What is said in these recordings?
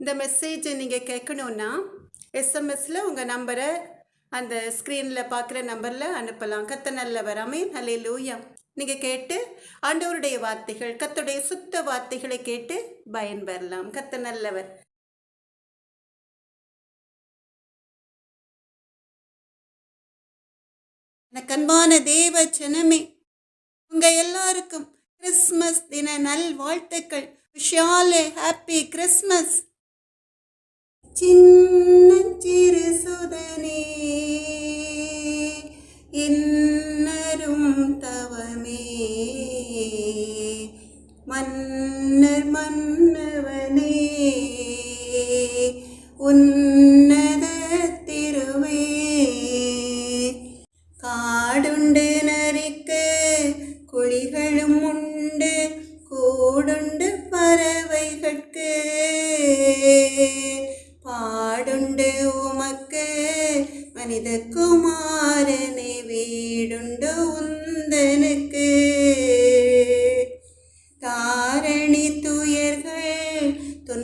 இந்த மெசேஜை நீங்கள் கேட்கணுன்னா எஸ்எம்எஸில் உங்கள் நம்பரை அந்த ஸ்க்ரீனில் பார்க்குற நம்பரில் அனுப்பலாம். கத்த நல்லவர் வராமே நல்ல லூயா நீங்கள் கேட்டு ஆண்டவருடைய வார்த்தைகள் கத்துடைய சுத்த வார்த்தைகளை கேட்டு பயன்பெறலாம் கத்த நல்லவர். எனக்கு தேவ ஜனமே உங்க எல்லாருக்கும் கிறிஸ்மஸ் தின நல் வாழ்த்துக்கள் விஷாலு ஹாப்பி கிறிஸ்மஸ் ചിന്ന ചിറുസുതനേ എന്നരും തവമേ. മന്നർ മന്നവനേ ഉന്ന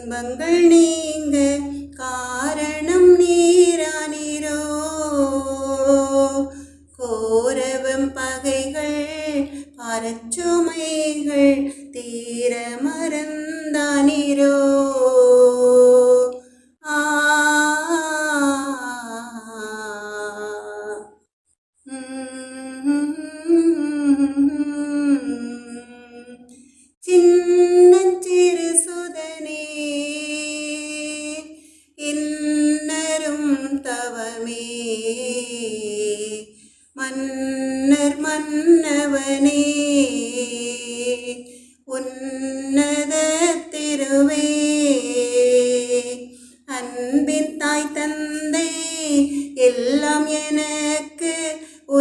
துன்பங்கள் நீங்க காரணம் நீ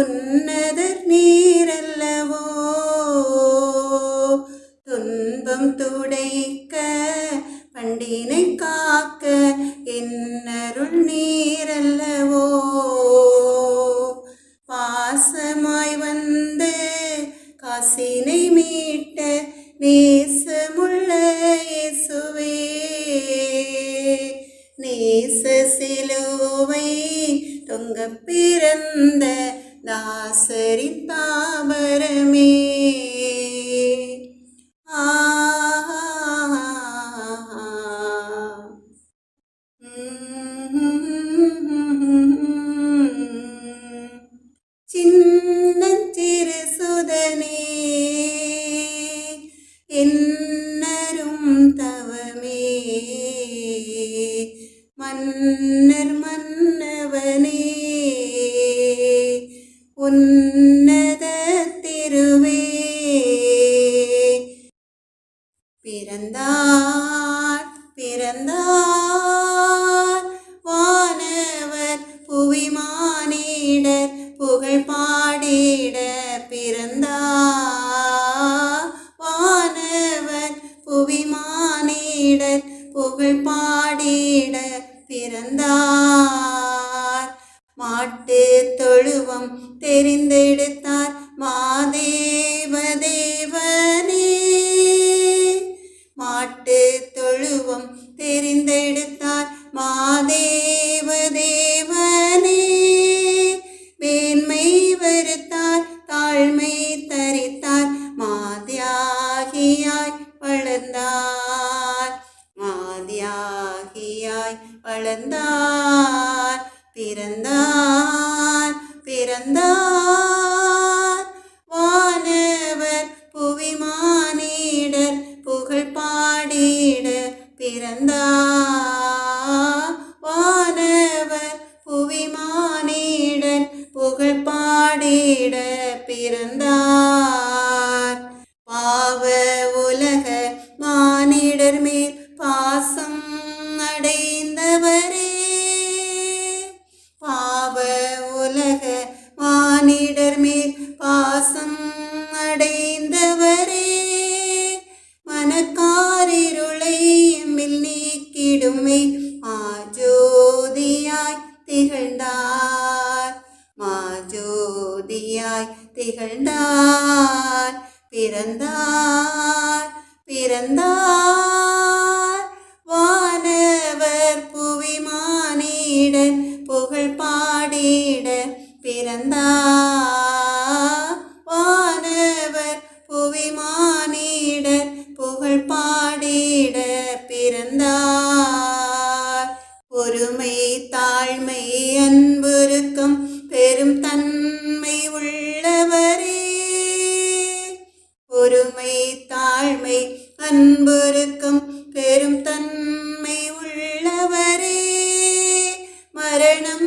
உன்னதர் நீரல்லவோ? துன்பம் துடைக்க பண்டினை காக்க என்னருள் நீரல்லவோ? பாசமாய் வந்து காசினை மீட்ட நேசமுள்ள இயேசுவே. நேச சிலுவை தொங்க பிறந்த ദാസരിൻ താമരമേ. ആ ചിന്ന ചിരസുതനേ എന്നരും തവമേ. മന്ന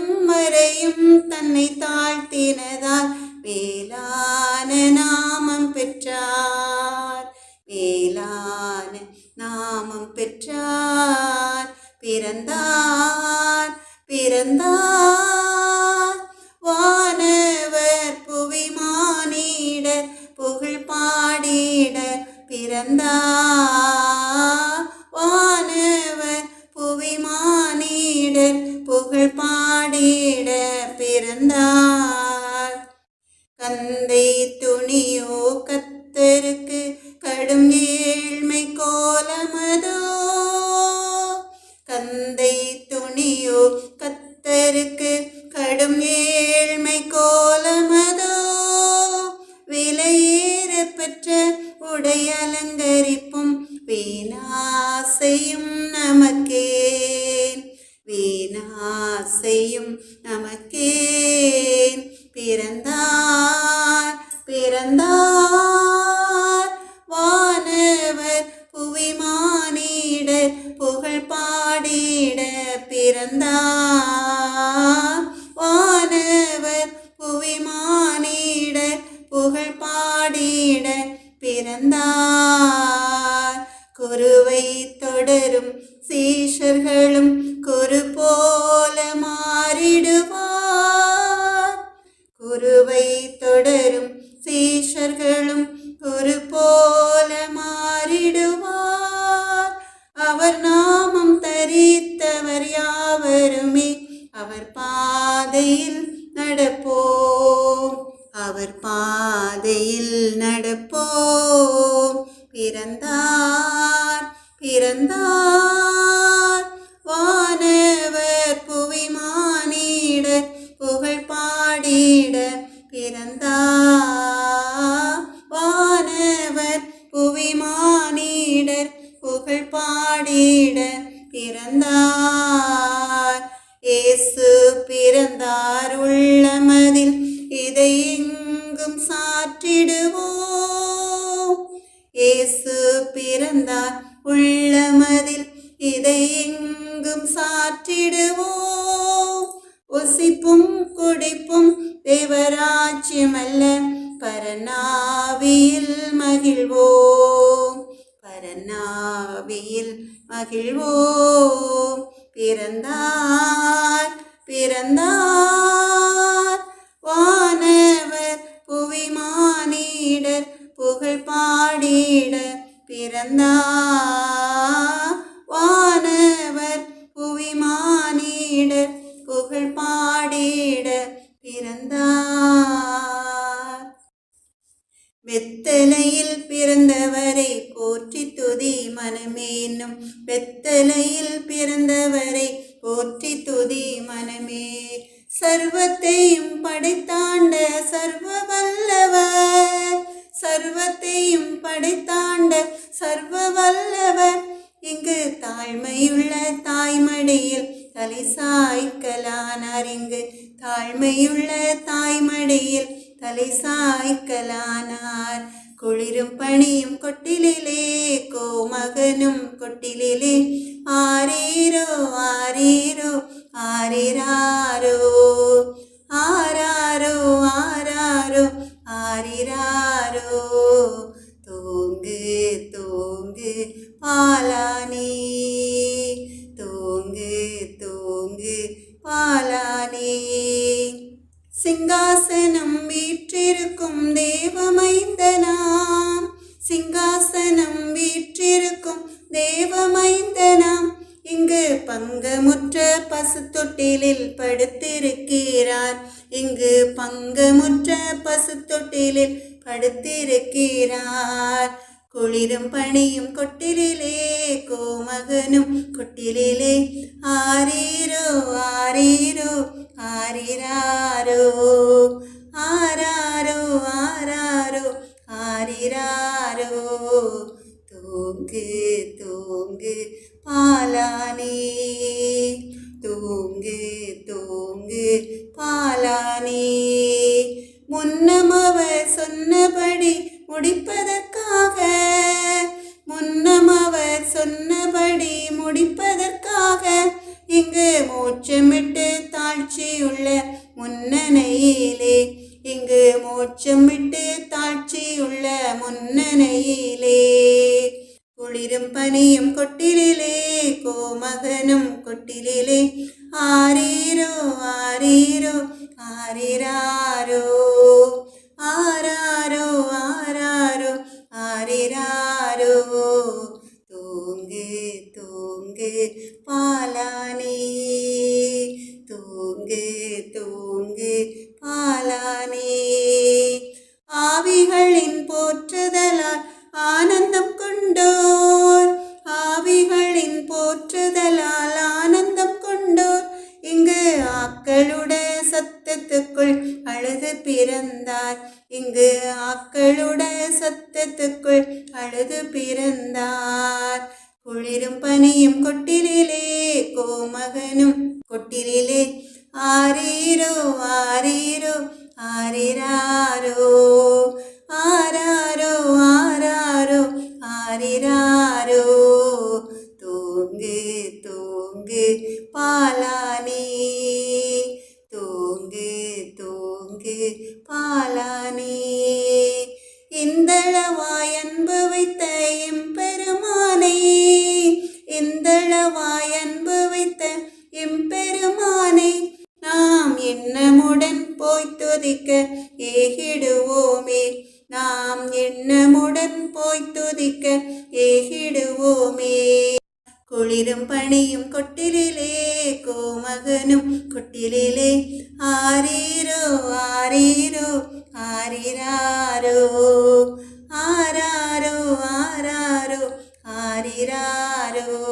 வரையும் தன்னை தாழ்த்தினதால் வேளான நாமம் பெற்றார். வேளான நாமம் பெற்றார். பிறந்தார் பிறந்தார். வானவர் புவி மானிடர் புகழ் பாடிட பிறந்தார். உடை அலங்கரிப்பும் வீணாசையும் நமக்கே. வீணாசையும் நமக்கே. பிறந்தார் பிறந்தார். வானவர் புவிமானிட புகழ் பாடிட பிறந்தார். வானவர் புவிமானிட புகழ் பாடிட பிறந்தார். குருவை தொடரும் சீஷர்களும் குரு போல மாறிடுவார். குருவை தொடரும் சீஷர்களும் குரு போல மாறிடுவார். அவர் நாமம் தரித்தவர் யாவருமே புகழ் பாடிட பிறந்தார் இயேசு பிறந்தார் உள்ளமதில் இதை எங்கும் சாற்றிடுவோம். இயேசு பிறந்தார் உள்ளமதில் இதை எங்கும் சாற்றிடுவோம். ஒசிப்பும் குடிப்பும் தேவராஜ்யமல்ல பரநாவியில் மகிழ்வோம். பரநாவியில் மகிழ்வோம். பிறந்தார் பிறந்தார். வானவர் புவிமானிடர் புகழ் பாடிட பிறந்தார். தாய்மடியில் தலை சாய்க்கலானார் இங்கு தாழ்மையுள்ள தாய்மடியில் தலை சாய்க்கலானார். குளிரும் பணியும் கொட்டிலே கோமகனும் கொட்டிலே ஆரீரோ ஆரீரோ ஆரிராரோ ஆராரோ ஆராரோ ஆரிராரோ தூங்கு தூங்கு பாலானே தொட்டிலில் படுத்திருக்கிறார். குளிரும் பணியும் கொட்டிலே கோமகனும் கொட்டிலே ஆரீரோ ஆரீரோ ஆரிராரோ. ஆராரோ ஆராரோ ஆரிராரோ. தூங்கு தூங்கு பாலானே. தூங்கு தூங்கு பாலானே. சொன்னபடி முடிப்பதற்காக. முன்னம் அவர் சொன்னபடி முடிப்பதற்காக இங்கு மூச்சமிட்டு தாழ்ச்சியுள்ள முன்னணையிலே இங்கு மோட்சமிட்டு தாழ்ச்சியுள்ள முன்னணையிலே. குளிரும் பனியும் கொட்டிலே கோமகனும் கொட்டிலே. ஆரீரோ ஆரீரோ ஆனந்தம் கொண்டோர். ஆவிகளின் போற்றுதலால் ஆனந்தம் கொண்டோர். இங்கு ஆக்களுடைய சத்தத்துக்குள் அழுது பிறந்தார். இங்கு ஆக்களுடைய சத்தத்துக்குள் அழுது பிறந்தார். குளிரும் பனியும் கொட்டிலே கோமகனும் கொட்டிலே ஆரீரோ ஆரீரோ ஆரிராரோ. எம்பெருமானை நாம் எண்ணமுடன் போய் துதிக்க ஏகிடுவோமே. நாம் எண்ணமுடன் போய் துதிக்க ஏகிடுவோமே. குளிரும் பனியும் கொட்டிலே கோமகனும் கொட்டிலே ஆரீரோ ஆரீரோ ஆரிராரோ. ஆராரோ ஆராரோ ஆரிராரோ.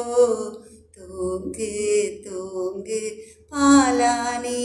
தூங்கு தூங்கு பாலானே